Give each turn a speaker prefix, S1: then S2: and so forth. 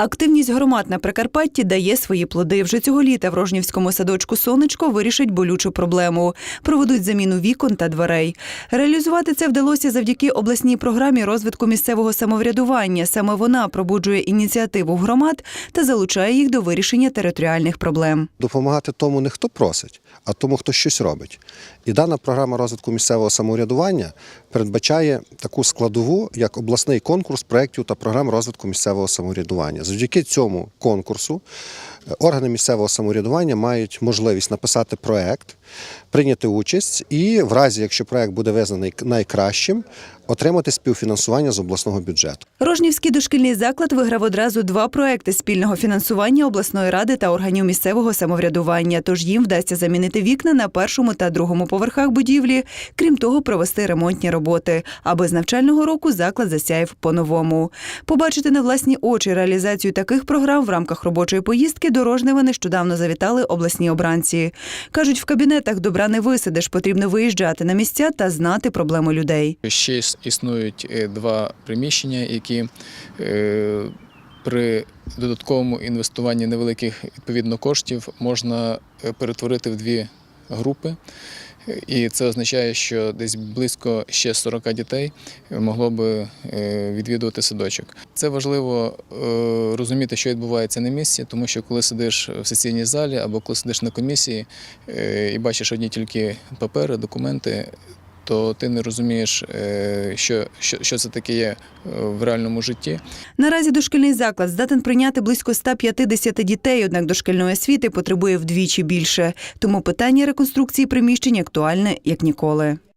S1: Активність громад на Прикарпатті дає свої плоди. Вже цього літа в Рожнівському садочку Сонечко вирішить болючу проблему. Проведуть заміну вікон та дверей. Реалізувати це вдалося завдяки обласній програмі розвитку місцевого самоврядування. Саме вона пробуджує ініціативу громад та залучає їх до вирішення територіальних проблем.
S2: Допомагати тому не хто просить, а тому, хто щось робить. І дана програма розвитку місцевого самоврядування передбачає таку складову, як обласний конкурс проєктів та програм розвитку місцевого самоврядування. Завдяки цьому конкурсу органи місцевого самоврядування мають можливість написати проєкт, прийняти участь і, в разі, якщо проєкт буде визнаний найкращим, отримати співфінансування з обласного бюджету.
S1: Рожнівський дошкільний заклад виграв одразу два проекти спільного фінансування обласної ради та органів місцевого самоврядування. Тож їм вдасться замінити вікна на першому та другому поверхах будівлі. Крім того, провести ремонтні роботи. Аби з навчального року заклад засяяв по-новому. Побачити на власні очі реалізацію таких програм в рамках робочої поїздки до Рожнева нещодавно завітали обласні обранці. кажуть, в кабінетах добра не висидиш, потрібно виїжджати на місця та знати проблеми людей.
S3: Ще існують е, два приміщення, які е, при додатковому інвестуванні невеликих відповідно коштів можна е, перетворити в дві групи. І це означає, що десь близько ще 40 дітей могло би е, відвідувати садочок. Це важливо е, розуміти, що відбувається на місці, тому що коли сидиш в сесійній залі або коли сидиш на комісії е, і бачиш одні тільки папери, документи, то ти не розумієш, е, що, що, що це таке є е, в реальному житті.
S1: Наразі дошкільний заклад здатен прийняти близько 150 дітей, однак дошкільної освіти потребує вдвічі більше. Тому питання реконструкції приміщень актуальне як ніколи.